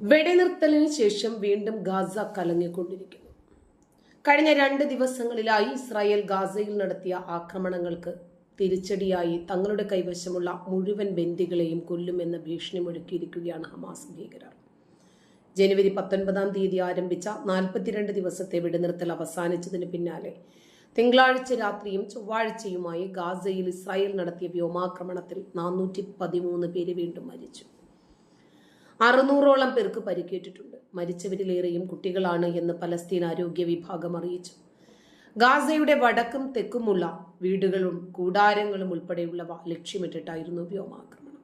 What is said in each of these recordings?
വെടിനിർത്തലിന് ശേഷം വീണ്ടും ഗാസ കലങ്ങിക്കൊണ്ടിരിക്കുന്നു. കഴിഞ്ഞ രണ്ട് ദിവസങ്ങളിലായി ഇസ്രായേൽ ഗാസയിൽ നടത്തിയ ആക്രമണങ്ങൾക്ക് തിരിച്ചടിയായി തങ്ങളുടെ കൈവശമുള്ള മുഴുവൻ ബന്ദികളെയും കൊല്ലുമെന്ന ഭീഷണി മുഴക്കിയിരിക്കുകയാണ് ഹമാസ് ഭീകരർ. ജനുവരി പത്തൊൻപതാം തീയതി ആരംഭിച്ച നാൽപ്പത്തിരണ്ട് ദിവസത്തെ വെടിനിർത്തൽ അവസാനിച്ചതിന് പിന്നാലെ തിങ്കളാഴ്ച രാത്രിയും ചൊവ്വാഴ്ചയുമായി ഗാസയിൽ ഇസ്രായേൽ നടത്തിയ വ്യോമാക്രമണത്തിൽ നാനൂറ്റി പതിമൂന്ന് പേര് വീണ്ടും മരിച്ചു. അറുന്നൂറോളം പേർക്ക് പരിക്കേറ്റിട്ടുണ്ട്. മരിച്ചവരിലേറെയും കുട്ടികളാണ് എന്ന് പലസ്തീൻ ആരോഗ്യ വിഭാഗം അറിയിച്ചു. ഗാസയുടെ വടക്കും തെക്കുമുള്ള വീടുകളും കൂടാരങ്ങളും ഉൾപ്പെടെയുള്ളവ ലക്ഷ്യമിട്ടിട്ടായിരുന്നു വ്യോമാക്രമണം.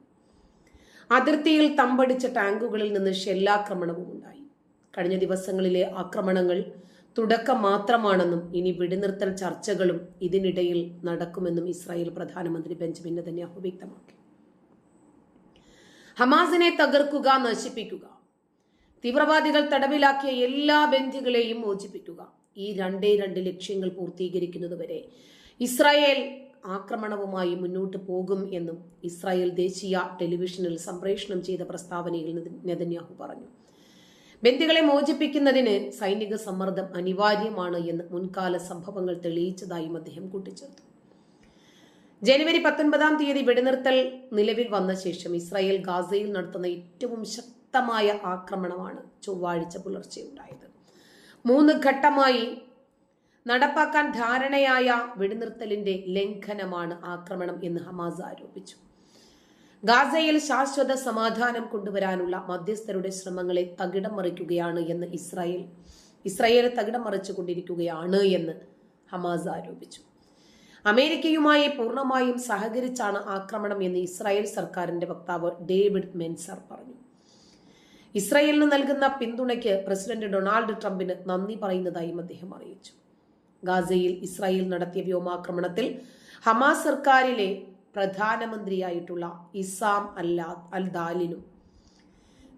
അതിർത്തിയിൽ തമ്പടിച്ച ടാങ്കുകളിൽ നിന്ന് ഷെല്ലാക്രമണവും ഉണ്ടായി. കഴിഞ്ഞ ദിവസങ്ങളിലെ ആക്രമണങ്ങൾ തുടക്കം മാത്രമാണെന്നും ഇനി വെടിനിർത്തൽ ചർച്ചകളും ഇതിനിടയിൽ നടക്കുമെന്നും ഇസ്രായേൽ പ്രധാനമന്ത്രി ബെഞ്ചമിൻ നെതന്യാഹു വ്യക്തമാക്കി. ഹമാസിനെ തകർക്കുക നശിപ്പിക്കുക. തീവ്രവാദികൾ തടവിലാക്കിയ എല്ലാ ബന്ധികളെയും മോചിപ്പിക്കുക. ഈ രണ്ടേ രണ്ട് ലക്ഷ്യങ്ങൾ പൂർത്തീകരിക്കുന്നതുവരെ ഇസ്രായേൽ ആക്രമണവുമായി മുന്നോട്ട് പോകും എന്നും ഇസ്രായേൽ ദേശീയ ടെലിവിഷനിൽ സംപ്രേഷണം ചെയ്ത പ്രസ്താവനയിൽ നെതന്യാഹു പറഞ്ഞു. ബന്ദികളെ മോചിപ്പിക്കുന്നതിന് സൈനിക സമ്മർദ്ദം അനിവാര്യമാണ് എന്ന് മുൻകാല സംഭവങ്ങൾ തെളിയിച്ചതായും അദ്ദേഹം കൂട്ടിച്ചേർത്തു. ജനുവരി പത്തൊൻപതാം തീയതി വെടിനിർത്തൽ നിലവിൽ വന്ന ശേഷം ഇസ്രായേൽ ഗാസയിൽ നടത്തുന്ന ഏറ്റവും ശക്തമായ ആക്രമണമാണ് ചൊവ്വാഴ്ച പുലർച്ചെ ഉണ്ടായത്. മൂന്ന് ഘട്ടമായി നടപ്പാക്കാൻ ധാരണയായ വെടിനിർത്തലിന്റെ ലംഘനമാണ് ആക്രമണം എന്ന് ഹമാസ് ആരോപിച്ചു. ഗാസയിൽ ശാശ്വത സമാധാനം കൊണ്ടുവരാനുള്ള മധ്യസ്ഥരുടെ ശ്രമങ്ങളെ തകിടം മറിക്കുകയാണ് എന്ന് ഇസ്രായേൽ ഇസ്രായേൽ തകിടം മറിച്ചുകൊണ്ടിരിക്കുകയാണ് എന്ന് ഹമാസ് ആരോപിച്ചു. അമേരിക്കയുമായി പൂർണമായും സഹകരിച്ചാണ് ആക്രമണം എന്ന് ഇസ്രായേൽ സർക്കാരിന്റെ വക്താവ് ഡേവിഡ് മെൻസർ പറഞ്ഞു. ഇസ്രായേലിന് നൽകുന്ന പിന്തുണയ്ക്ക് പ്രസിഡന്റ് ഡൊണാൾഡ് ട്രംപിന് നന്ദി പറയുന്നതായും അദ്ദേഹം അറിയിച്ചു. ഗാസയിൽ ഇസ്രായേൽ നടത്തിയ വ്യോമാക്രമണത്തിൽ ഹമാസ് സർക്കാരിലെ പ്രധാനമന്ത്രിയായിട്ടുള്ള ഇസാം അല്ലാ അൽ ദാലിനും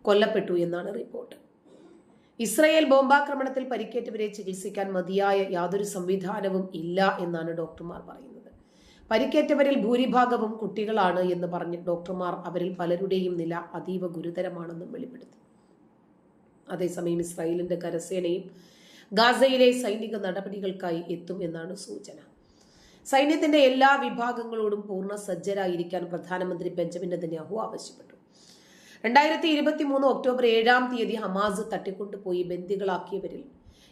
കൊല്ലപ്പെട്ടു എന്നാണ് റിപ്പോർട്ട്. ഇസ്രയേൽ ബോംബാക്രമണത്തിൽ പരിക്കേറ്റവരെ ചികിത്സിക്കാൻ മതിയായ യാതൊരു സംവിധാനവും ഇല്ല എന്നാണ് ഡോക്ടർമാർ പറയുന്നത്. പരിക്കേറ്റവരിൽ ഭൂരിഭാഗവും കുട്ടികളാണ് എന്ന് പറഞ്ഞ് ഡോക്ടർമാർ അവരിൽ പലരുടെയും നില അതീവ ഗുരുതരമാണെന്നും വെളിപ്പെടുത്തി. അതേസമയം ഇസ്രായേലിന്റെ കരസേനയും ഗാസയിലെ സൈനിക നടപടികൾക്കായി എത്തും എന്നാണ് സൂചന. സൈന്യത്തിന്റെ എല്ലാ വിഭാഗങ്ങളോടും പൂർണ സജ്ജരായിരിക്കാൻ പ്രധാനമന്ത്രി ബെഞ്ചമിൻ നെതന്യാഹു ആവശ്യപ്പെട്ടു. രണ്ടായിരത്തി ഇരുപത്തി മൂന്ന് ഒക്ടോബർ ഏഴാം തീയതി ഹമാസ് തട്ടിക്കൊണ്ടുപോയി ബന്ദികളാക്കിയവരിൽ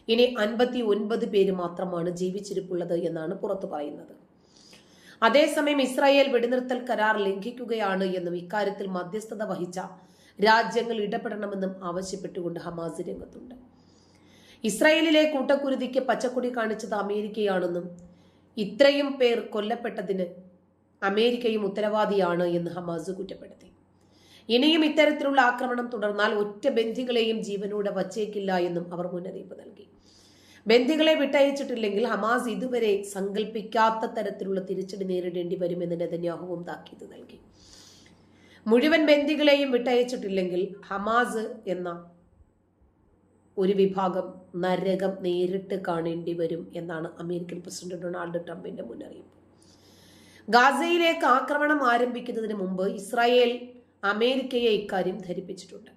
ഇനി അൻപത്തി ഒൻപത് പേര് മാത്രമാണ് ജീവിച്ചിരിപ്പുള്ളത് എന്നാണ് പുറത്തു പറയുന്നത്. അതേസമയം ഇസ്രായേൽ വെടിനിർത്തൽ കരാർ ലംഘിക്കുകയാണ് എന്നും ഇക്കാര്യത്തിൽ മധ്യസ്ഥത വഹിച്ച രാജ്യങ്ങൾ ഇടപെടണമെന്നും ആവശ്യപ്പെട്ടുകൊണ്ട് ഹമാസ് രംഗത്തുണ്ട്. ഇസ്രായേലിലെ കൂട്ടക്കുരുതിക്ക് പച്ചക്കൊടി കാണിച്ചത് അമേരിക്കയാണെന്നും ഇത്രയും പേർ കൊല്ലപ്പെട്ടതിന് അമേരിക്കയും ഉത്തരവാദിയാണ് എന്ന് ഹമാസ് കുറ്റപ്പെടുത്തി. ഇനിയും ഇത്തരത്തിലുള്ള ആക്രമണം തുടർന്നാൽ ഒറ്റ ബന്ധികളെയും ജീവനോടെ വച്ചേക്കില്ല എന്നും അവർ മുന്നറിയിപ്പ് നൽകി. ബന്ധികളെ വിട്ടയച്ചിട്ടില്ലെങ്കിൽ ഹമാസ് ഇതുവരെ സങ്കല്പിക്കാത്ത തരത്തിലുള്ള തിരിച്ചടി നേരിടേണ്ടി വരുമെന്ന് നെതന്യാഹുവും താക്കീത് നൽകി. മുഴുവൻ ബന്ധികളെയും വിട്ടയച്ചിട്ടില്ലെങ്കിൽ ഹമാസ് എന്ന ഒരു വിഭാഗം നരകം നേരിട്ട് കാണേണ്ടി വരും എന്നാണ് അമേരിക്കൻ പ്രസിഡന്റ് ഡൊണാൾഡ് ട്രംപിന്റെ മുന്നറിയിപ്പ്. ഗാസയിലേക്ക് ആക്രമണം ആരംഭിക്കുന്നതിന് മുമ്പ് ഇസ്രായേൽ അമേരിക്കയെ ഇക്കാര്യം ധരിപ്പിച്ചിട്ടുണ്ട്.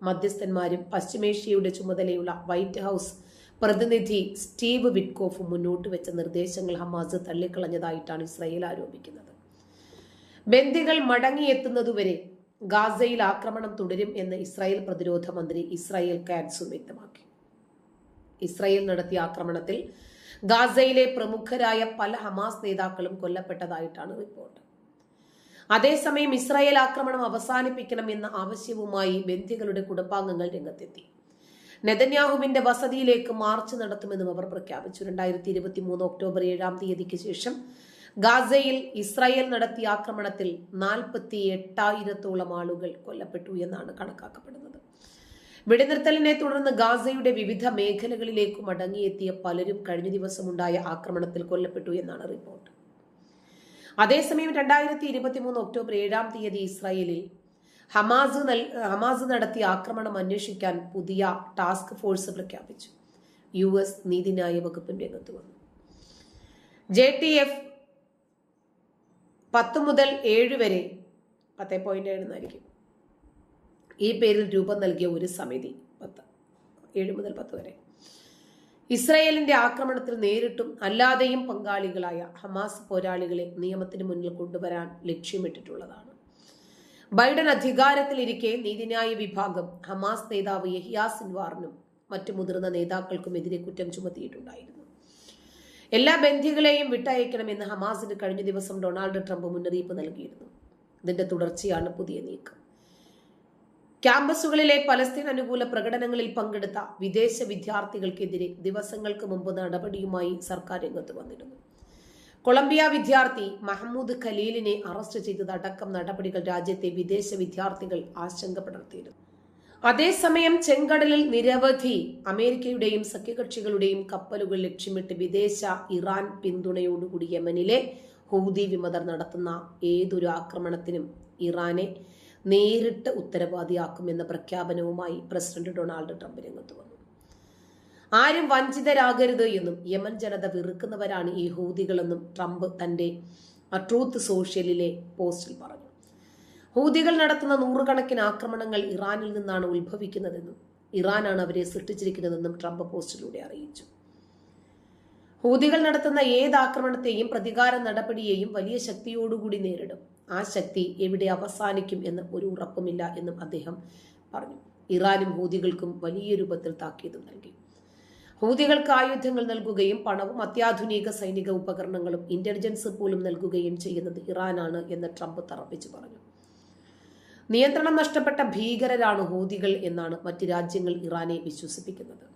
മധ്യസ്ഥന്മാരും പശ്ചിമേഷ്യയുടെ ചുമതലയുള്ള വൈറ്റ് ഹൗസ് പ്രതിനിധി സ്റ്റീവ് വിറ്റ്കോഫ് മുന്നോട്ട് വെച്ച നിർദ്ദേശങ്ങൾ ഹമാസ് തള്ളിക്കളഞ്ഞതായിട്ടാണ് ഇസ്രയേൽ ആരോപിക്കുന്നത്. ബന്ദികൾ മടങ്ങിയെത്തുന്നതുവരെ ഗാസയിൽ ആക്രമണം തുടരും എന്ന് ഇസ്രായേൽ പ്രതിരോധ മന്ത്രി ഇസ്രായേൽ കാൻസും വ്യക്തമാക്കി. ഇസ്രായേൽ നടത്തിയ ആക്രമണത്തിൽ ഗാസയിലെ പ്രമുഖരായ പല ഹമാസ് നേതാക്കളും കൊല്ലപ്പെട്ടതായിട്ടാണ് റിപ്പോർട്ട്. അതേസമയം ഇസ്രായേൽ ആക്രമണം അവസാനിപ്പിക്കണം എന്ന ആവശ്യവുമായി ബന്ധികളുടെ കുടുംബാംഗങ്ങൾ രംഗത്തെത്തി. നെതന്യാഹുവിന്റെ വസതിയിലേക്ക് മാർച്ച് നടത്തുമെന്നും അവർ പ്രഖ്യാപിച്ചു. രണ്ടായിരത്തി ഇരുപത്തി മൂന്ന് ഒക്ടോബർ ഏഴാം തീയതിക്ക് ശേഷം ഗാസയിൽ ഇസ്രായേൽ നടത്തിയ ആക്രമണത്തിൽ നാൽപ്പത്തി എട്ടായിരത്തോളം ആളുകൾ കൊല്ലപ്പെട്ടു എന്നാണ് കണക്കാക്കപ്പെടുന്നത്. വെടിനിർത്തലിനെ തുടർന്ന് ഗാസയുടെ വിവിധ മേഖലകളിലേക്ക് മടങ്ങിയെത്തിയ പലരും കഴിഞ്ഞ ദിവസമുണ്ടായ ആക്രമണത്തിൽ കൊല്ലപ്പെട്ടു എന്നാണ് റിപ്പോർട്ട്. അതേസമയം രണ്ടായിരത്തി ഇരുപത്തി മൂന്ന് ഒക്ടോബർ ഏഴാം തീയതി ഇസ്രായേലിൽ ഹമാസ് ഹമാസ് നടത്തിയ ആക്രമണം അന്വേഷിക്കാൻ പുതിയ ടാസ്ക് ഫോഴ്സ് പ്രഖ്യാപിച്ചു. യു എസ് നീതിന്യായ വകുപ്പിന്റെ രംഗത്ത് വന്നു. ജെ ടി എഫ് പത്ത് മുതൽ ഏഴ് വരെ പത്ത് പോയിന്റ് ഏഴെന്നായിരിക്കും ഈ പേരിൽ രൂപം നൽകിയ ഒരു സമിതി പത്ത് ഏഴ് മുതൽ പത്ത് വരെ. ഇസ്രായേലിന്റെ ആക്രമണത്തിൽ നേരിട്ടും അല്ലാതെയും പങ്കാളികളായ ഹമാസ് പോരാളികളെ നിയമത്തിന് മുന്നിൽ കൊണ്ടുവരാൻ ലക്ഷ്യമിട്ടിട്ടുള്ളതാണ്. ബൈഡൻ അധികാരത്തിലിരിക്കെ നീതിന്യായ വിഭാഗം ഹമാസ് നേതാവ് യഹിയാ സിൻവാറിനും മറ്റു മുതിർന്ന നേതാക്കൾക്കും എതിരെ കുറ്റം ചുമത്തിയിട്ടുണ്ടായിരുന്നു. എല്ലാ ബന്ധികളെയും വിട്ടയക്കണമെന്ന് ഹമാസിന് കഴിഞ്ഞ ദിവസം ഡൊണാൾഡ് ട്രംപ് മുന്നറിയിപ്പ് നൽകിയിരുന്നു. ഇതിന്റെ തുടർച്ചയാണ് പുതിയ നീക്കം. ക്യാമ്പസുകളിലെ പലസ്തീൻ അനുകൂല പ്രകടനങ്ങളിൽ പങ്കെടുത്ത വിദേശ വിദ്യാർത്ഥികൾക്കെതിരെ ദിവസങ്ങൾക്ക് മുമ്പ് നടപടിയുമായി സർക്കാർ രംഗത്ത് വന്നിരുന്നു. കൊളംബിയ വിദ്യാർത്ഥി മഹമ്മൂദ് ഖലീലിനെ അറസ്റ്റ് ചെയ്തതടക്കം നടപടികൾ രാജ്യത്തെ വിദേശ വിദ്യാർത്ഥികൾ ആശങ്കപ്പെടുത്തിയിരുന്നു. അതേസമയം ചെങ്കടലിൽ നിരവധി അമേരിക്കയുടെയും സഖ്യകക്ഷികളുടെയും കപ്പലുകൾ ലക്ഷ്യമിട്ട് വിദേശ ഇറാൻ പിന്തുണയോടുകൂടി യമനിലെ ഹൂതി വിമതർ നടത്തുന്ന ഏതൊരു ആക്രമണത്തിനും ഇറാനെ നേരിട്ട് ഉത്തരവാദിയാക്കുമെന്ന പ്രഖ്യാപനവുമായി പ്രസിഡന്റ് ഡൊണാൾഡ് ട്രംപ് രംഗത്ത് വന്നു. ആരും വഞ്ചിതരാകരുത് എന്നും യമൻ ജനത വെറുക്കുന്നവരാണ് ഈ ഹൂതികളെന്നും ട്രംപ് തന്റെ ട്രൂത്ത് സോഷ്യലിലെ പോസ്റ്റിൽ പറഞ്ഞു. ഹൂതികൾ നടത്തുന്ന നൂറുകണക്കിന് ആക്രമണങ്ങൾ ഇറാനിൽ നിന്നാണ് ഉത്ഭവിക്കുന്നതെന്നും ഇറാനാണ് അവരെ സൃഷ്ടിച്ചിരിക്കുന്നതെന്നും ട്രംപ് പോസ്റ്റിലൂടെ അറിയിച്ചു. ഹൂതികൾ നടത്തുന്ന ഏത് ആക്രമണത്തെയും പ്രതികാര നടപടിയെയും വലിയ ശക്തിയോടുകൂടി നേരിടും. ആ ശക്തി എവിടെ അവസാനിക്കും എന്ന് ഒരു ഉറപ്പുമില്ല എന്നും അദ്ദേഹം പറഞ്ഞു. ഇറാനും ഹൂതികൾക്കും വലിയ രൂപത്തിൽ താക്കീത് നൽകി. ഹൂതികൾക്ക് ആയുധങ്ങൾ നൽകുകയും പണവും അത്യാധുനിക സൈനിക ഉപകരണങ്ങളും ഇന്റലിജൻസ് പോലും നൽകുകയും ചെയ്യുന്നത് ഇറാനാണ് എന്ന് ട്രംപ് തറപ്പിച്ചു പറഞ്ഞു. നിയന്ത്രണം നഷ്ടപ്പെട്ട ഭീകരരാണ് ഹൂതികൾ എന്നാണ് മറ്റ് രാജ്യങ്ങൾ ഇറാനെ വിശ്വസിപ്പിക്കുന്നത്.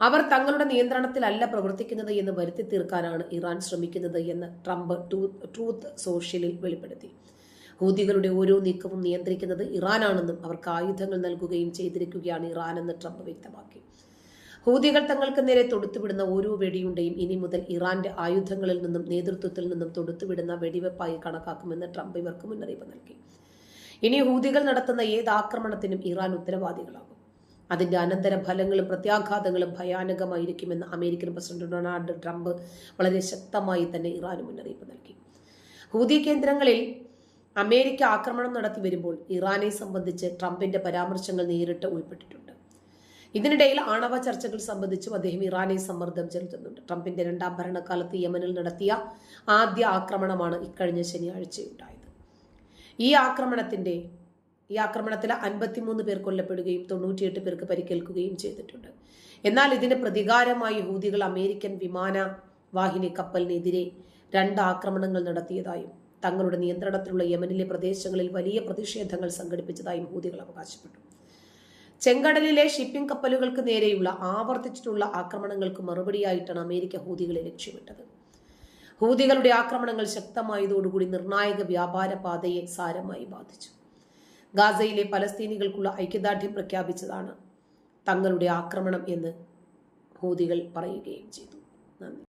അവർ തങ്ങളുടെ നിയന്ത്രണത്തിലല്ല പ്രവർത്തിക്കുന്നത് എന്ന് വരുത്തി തീർക്കാനാണ് ഇറാൻ ശ്രമിക്കുന്നത് എന്ന് ട്രംപ് ട്രൂത്ത് സോഷ്യലിൽ വെളിപ്പെടുത്തി. ഹൂതികളുടെ ഓരോ നീക്കവും നിയന്ത്രിക്കുന്നത് ഇറാനാണെന്നും അവർക്ക് ആയുധങ്ങൾ നൽകുകയും ചെയ്തിരിക്കുകയാണ് എന്ന് ട്രംപ് വ്യക്തമാക്കി. ഹൂതികൾ തങ്ങൾക്ക് നേരെ തൊടുത്തുവിടുന്ന ഓരോ വെടിയുണ്ടെയും ഇനി മുതൽ ഇറാന്റെ ആയുധങ്ങളിൽ നിന്നും നേതൃത്വത്തിൽ നിന്നും തൊടുത്തുവിടുന്ന വെടിവെപ്പായി കണക്കാക്കുമെന്ന് ട്രംപ് ഇവർക്ക് മുന്നറിയിപ്പ് നൽകി. ഇനി ഹൂതികൾ നടത്തുന്ന ഏത് ആക്രമണത്തിനും ഇറാൻ ഉത്തരവാദികളാകും. അതിന്റെ അനന്തര ഫലങ്ങളും പ്രത്യാഘാതങ്ങളും ഭയാനകമായിരിക്കുമെന്ന് അമേരിക്കൻ പ്രസിഡന്റ് ഡൊണാൾഡ് ട്രംപ് വളരെ ശക്തമായി തന്നെ ഇറാന് മുന്നറിയിപ്പ് നൽകി. ഹൂതി കേന്ദ്രങ്ങളിൽ അമേരിക്ക ആക്രമണം നടത്തി വരുമ്പോൾ ഇറാനെ സംബന്ധിച്ച് ട്രംപിന്റെ പരാമർശങ്ങൾ നേരിട്ട് ഉൾപ്പെട്ടിട്ടുണ്ട്. ഇതിനിടയിൽ ആണവ ചർച്ചകൾ സംബന്ധിച്ചും അദ്ദേഹം ഇറാനെ സമ്മർദ്ദം ചെലുത്തുന്നുണ്ട്. ട്രംപിന്റെ രണ്ടാം ഭരണകാലത്ത് യമനിൽ നടത്തിയ ആദ്യ ആക്രമണമാണ് ഇക്കഴിഞ്ഞ ശനിയാഴ്ചയുണ്ടായത്. ഈ ആക്രമണത്തിന്റെ ഈ ആക്രമണത്തിൽ അൻപത്തിമൂന്ന് പേർ കൊല്ലപ്പെടുകയും തൊണ്ണൂറ്റിയെട്ട് പേർക്ക് പരിക്കേൽക്കുകയും ചെയ്തിട്ടുണ്ട്. എന്നാൽ ഇതിന് പ്രതികാരമായി ഹൂതികൾ അമേരിക്കൻ വിമാന വാഹിനി കപ്പലിനെതിരെ രണ്ട് ആക്രമണങ്ങൾ നടത്തിയതായും തങ്ങളുടെ നിയന്ത്രണത്തിലുള്ള യമനിലെ പ്രദേശങ്ങളിൽ വലിയ പ്രതിഷേധങ്ങൾ സംഘടിപ്പിച്ചതായും ഹൂതികൾ അവകാശപ്പെട്ടു. ചെങ്കടലിലെ ഷിപ്പിംഗ് കപ്പലുകൾക്ക് നേരെയുള്ള ആവർത്തിച്ചിട്ടുള്ള ആക്രമണങ്ങൾക്ക് മറുപടിയായിട്ടാണ് അമേരിക്ക ഹൂതികളെ ലക്ഷ്യമിട്ടത്. ഹൂതികളുടെ ആക്രമണങ്ങൾ ശക്തമായതോടുകൂടി നിർണായക വ്യാപാര പാതയെ സാരമായി ബാധിച്ചു. ഗാസയിലെ പലസ്തീനികൾക്കുള്ള ഐക്യദാർഢ്യം പ്രഖ്യാപിച്ചതാണ് തങ്ങളുടെ ആക്രമണം എന്ന് ഹൂതികൾ പറയുകയും ചെയ്തു. നന്ദി.